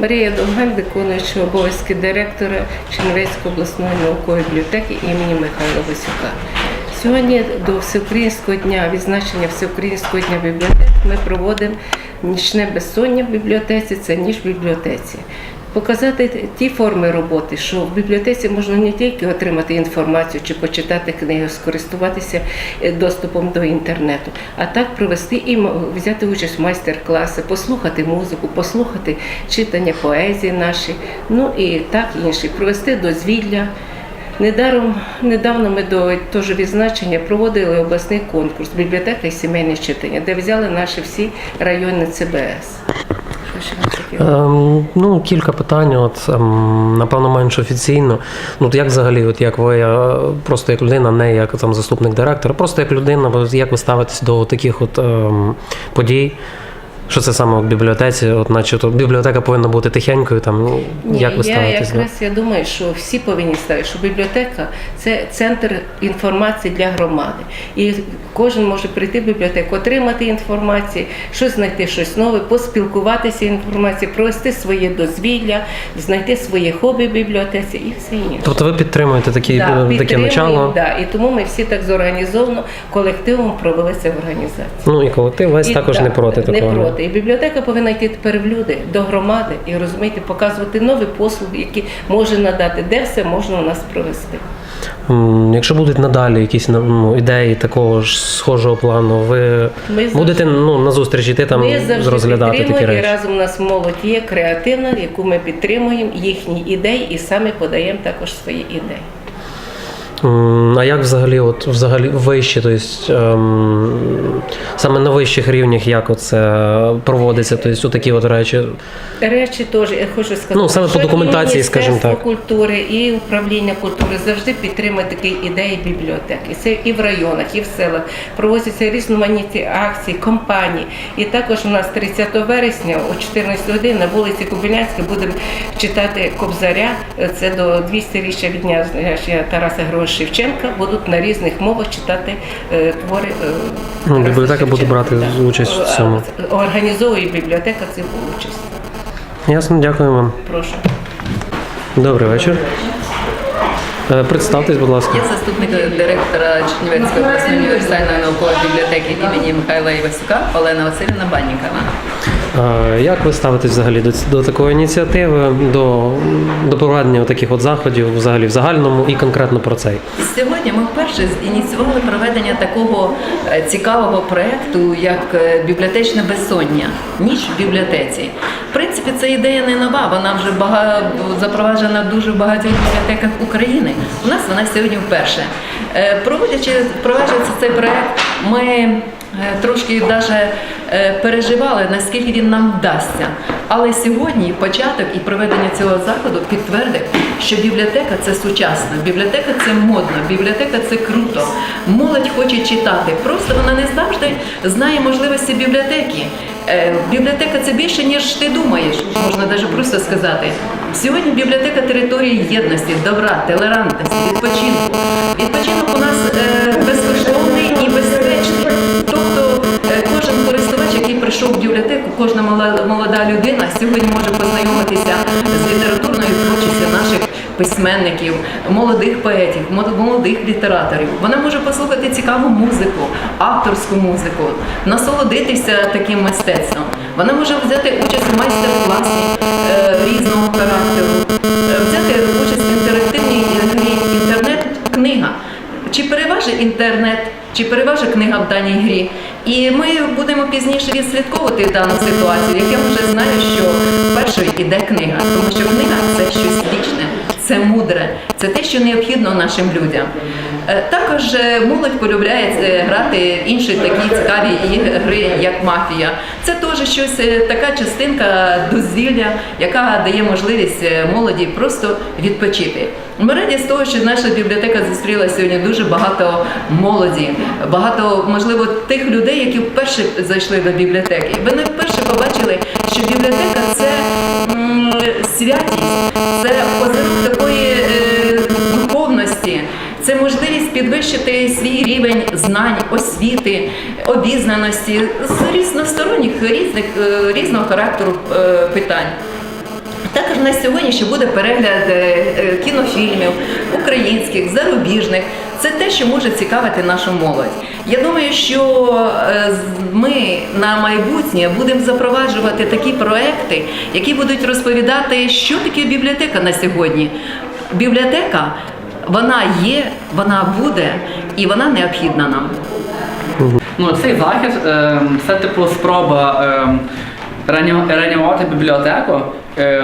Марія Довгань, виконуючи обов'язки директора Чернівецької обласної наукової бібліотеки імені Михайла Васюка. Сьогодні до Всеукраїнського дня, відзначення Всеукраїнського дня бібліотек, ми проводимо нічне безсоння в бібліотеці, це ніж в бібліотеці. Показати ті форми роботи, що в бібліотеці можна не тільки отримати інформацію чи почитати книги, скористуватися е, доступом до інтернету, а так провести і взяти участь в майстер-класи, послухати музику, послухати читання поезії наші, ну і так інші, провести дозвілля. Недаром недавно ми до того відзначення проводили обласний конкурс бібліотека і сімейне читання, де взяли наші всі районні ЦБС. Що ще вам таке? Ем, ну, кілька питань, от ем, напевно, менш офіційно. Ну, як взагалі, от як ви е, просто як людина, не як там заступник директора, просто як людина, як ви ставитесь до таких от ем, подій? Що це саме в бібліотеці? От, наче то бібліотека повинна бути тихенькою. Там ну, Ні, як ви я ставитесь? якраз я думаю, що всі повинні ставити, що бібліотека це центр інформації для громади. І кожен може прийти в бібліотеку, отримати інформацію, щось знайти щось нове, поспілкуватися інформацією, провести своє дозвілля, знайти своє хобі в бібліотеці і все інше. Тобто ви підтримуєте такі, Да, е, таке начало? да, і тому ми всі так зорганізовано колективом провели це в організації. Ну і колектив весь І, також да, не проти не такого. Проти. І бібліотека повинна йти тепер в люди до громади і розуміти, показувати нові послуги, які може надати, де все можна у нас провести. Якщо будуть надалі якісь ну, ідеї такого ж схожого плану, ви Ми будете ну, на зустріч йти там Ми завжди розглядати такі і речі. разом у нас молодь є креативна, яку ми підтримуємо, їхні ідеї, і самі подаємо також свої ідеї. А як взагалі, от взагалі вище, тобто ем, саме на вищих рівнях, як це проводиться? Тобто такі от речі. Речі теж я хочу сказати, Ну, саме по і документації, скажімо так. культури і управління культури завжди підтримує такі ідеї бібліотеки. Це і в районах, і в селах проводяться різноманітні акції, кампанії. І також у нас 30 вересня о 14 годині на вулиці Кобилянській будемо читати Кобзаря. Це до 200-річчя від дня Тараса Шевченка. Будуть на різних мовах читати е, твори. е, Ну, бібліотека буде брати Да. участь в цьому. Е, Організовує бібліотека цю участь. Ясно, дякую вам. Прошу. Добрий вечір. Представтесь, будь ласка. Я заступник директора Чернівецької обласної універсальної наукової бібліотеки імені Михайла Івасюка Олена Васильівна Баннікова. Е, Як ви ставитесь взагалі до, до такої ініціативи, до, до проведення таких от заходів взагалі в загальному і конкретно про цей? Сьогодні ми вперше ініціювали проведення такого е, цікавого проєкту, як е, бібліотечне безсоння, ніч в бібліотеці. В принципі, ця ідея не нова, вона вже бага... запроваджена в дуже багатьох бібліотеках України. У нас вона сьогодні вперше. Проводячи, впроваджується цей проєкт, ми трошки даже е, переживали, наскільки він нам вдасться. Але сьогодні початок і проведення цього заходу підтвердив, що бібліотека це сучасно, бібліотека це модно, бібліотека це круто. Молодь хоче читати. Просто вона не завжди знає можливості бібліотеки. Е, Бібліотека це більше, ніж ти думаєш, можна навіть просто сказати. Сьогодні бібліотека території єдності, добра, толерантності, відпочинку. Відпочинок у нас прийшов в бібліотеку, кожна молода людина сьогодні може познайомитися з літературною творчістю наших письменників, молодих поетів, молодих літераторів. Вона може послухати цікаву музику, авторську музику, насолодитися таким мистецтвом. Вона може взяти участь в майстер-класі е, різного характеру, е, взяти участь в інтерактивній інтернет-книга. Чи переважить інтернет, чи переважить книга в даній грі. І ми будемо пізніше відслідковувати дану ситуацію, як я вже знаю, що першою іде книга, тому що книга це щось вічне, це мудре, це те, що необхідно нашим людям. Е, Також е, молодь полюбляє е, грати інші такі цікаві ігри, як мафія. Це теж щось така частинка дозвілля, яка дає можливість молоді просто відпочити. Ми раді з того, що наша бібліотека зустріла сьогодні дуже багато молоді, багато можливо тих людей, які вперше зайшли до бібліотеки. Вони вперше побачили, що бібліотека це святість, це озерок такої е, духовності. Це можливість підвищити свій рівень знань, освіти, обізнаності з різносторонніх різних е, різного характеру е, питань. Також на сьогодні ще буде перегляд е, е, кінофільмів українських, зарубіжних. Це те, що може цікавити нашу молодь. Я думаю, що е, ми на майбутнє будемо запроваджувати такі проекти, які будуть розповідати, що таке бібліотека на сьогодні. Бібліотека вона є, вона буде і вона необхідна нам. Ну, цей захід е, це типу спроба е, реані- реанімувати бібліотеку е,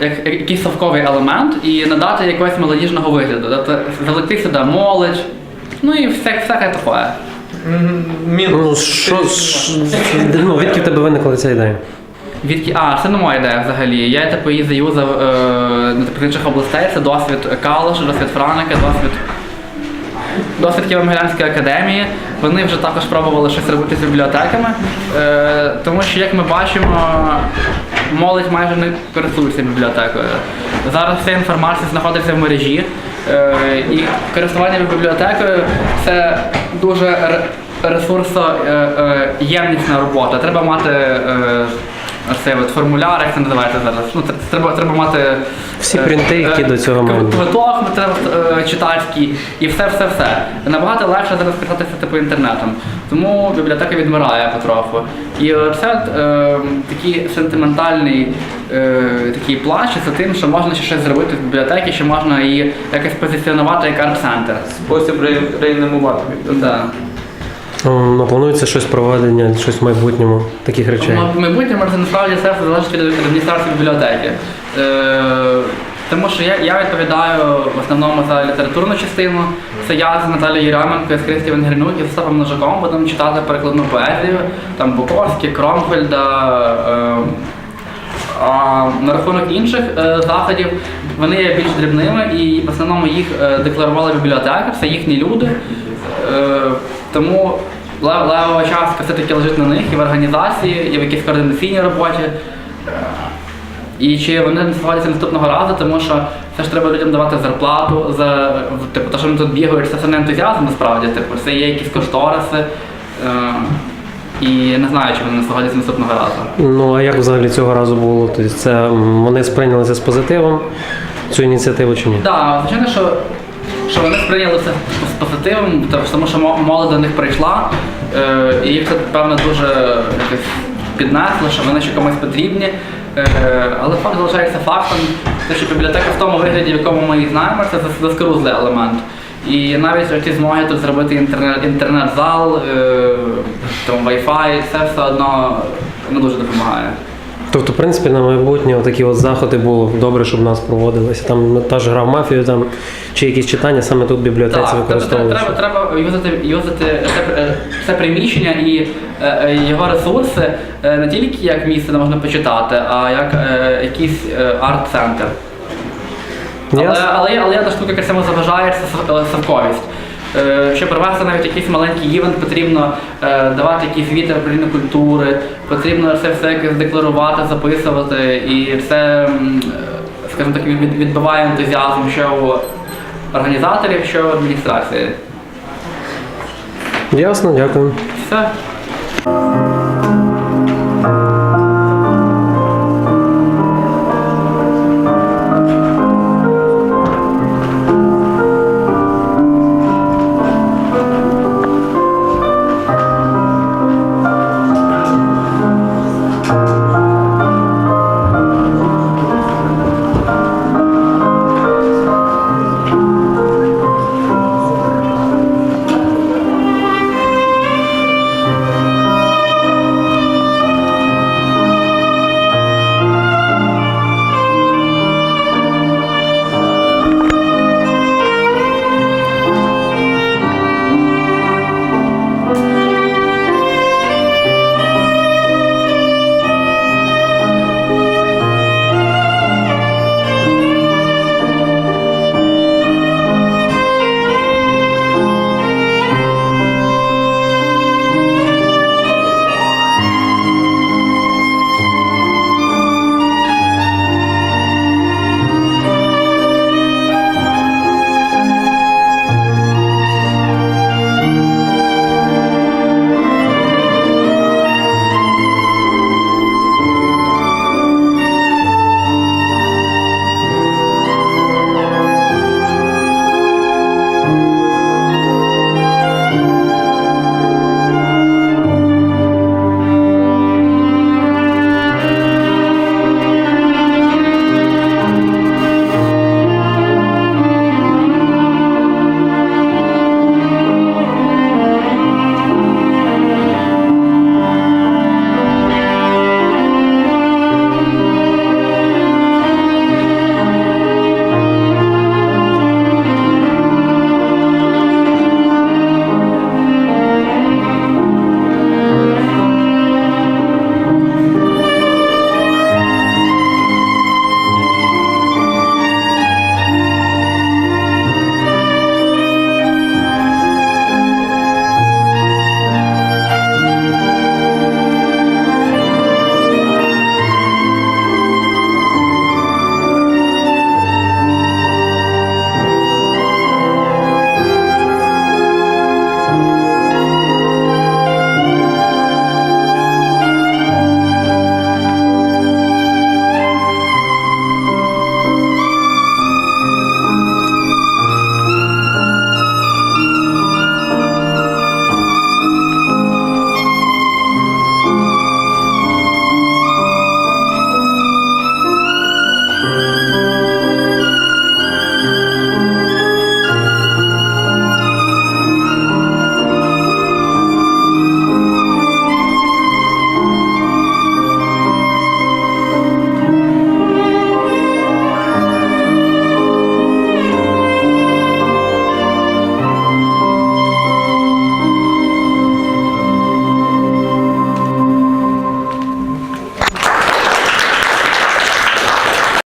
як якийсь совковий елемент і надати якогось молодіжного вигляду. Тобто залити сюди молодь, ну і все, всяке таке. Ну, що, ну, відки в тебе виникла ця ідея? Відки... А, це не моя ідея взагалі. Я типу її заюзав е, на інших областей. Це досвід Калуша, досвід Франика, досвід. Досвід Києво-Могилянської академії. Вони вже також пробували щось робити з бібліотеками. Е, тому що, як ми бачимо, молодь майже не користується бібліотекою. Зараз вся інформація знаходиться в мережі. Е, і користування бібліотекою це дуже ре- ресурсоємнісна робота. Треба мати е, цей от формуляр, як це називається зараз. Ну, треба, треба мати Всі е, принти, які е, до цього мають. Квиток ну, треба е, читацький і все, все, все. Набагато легше зараз писатися типу інтернетом. Тому бібліотека відмирає потроху. І це е, такий сентиментальний е, такий плач за тим, що можна ще щось зробити в бібліотеці, що можна її якось позиціонувати як арт-центр. Спосіб ре- реанімувати. Да. Ну, планується щось проведення, щось в майбутньому таких речей. В майбутньому це насправді все залежить від адміністрації бібліотеки. Е, тому що я, я відповідаю в основному за літературну частину. Це я з Наталією Єрьоменко, з Христі Венгернюк і з Остапом Ножаком будемо читати перекладну поезію, там Буковський, Кромфельда. Е, а на рахунок інших е, заходів вони є більш дрібними і в основному їх е, декларували бібліотеки, це їхні люди. Е, тому лев- левова частка все-таки лежить на них і в організації, і в якійсь координаційній роботі. І чи вони не сховаються наступного разу, тому що це ж треба людям давати зарплату за типу, те, що вони тут бігають, це все не ентузіазм насправді. Типу, це є якісь кошториси. Е, і не знаю, чи вони не наступного разу. Ну а як взагалі цього разу було? Тобто це вони сприйняли це з позитивом, цю ініціативу чи ні? Так, звичайно, що, що вони сприйняли це з позитивом, тому- що молодь до них прийшла, е, і їх це, певно, дуже піднесло, що вони ще комусь потрібні. Е, але факт залишається фактом, те, що бібліотека в тому вигляді, в якому ми її знаємо, це зас- заскорузлий елемент. І навіть ті змоги тут зробити інтернет, інтернет-зал, е, Wi-Fi, це все одно не дуже допомагає. Тобто, в принципі, на майбутнє такі от заходи було добре, щоб в нас проводилися. Там та ж гра в мафію, там чи якісь читання саме тут в бібліотеці Так, використовувалися. треба, треба юзати, юзати це, це приміщення і е, е, його ресурси е, не тільки як місце, де можна почитати, а як якийсь арт-центр. Але, Ясно. але, але є одна штука, яка цьому заважає, це. Е, Щоб провести навіть якийсь маленький івент, потрібно е, давати якісь вітер управління культури, потрібно це все якось декларувати, записувати, і це, е, скажімо так, відбиває ентузіазм що у організаторів, що у адміністрації. Ясно, дякую. Все.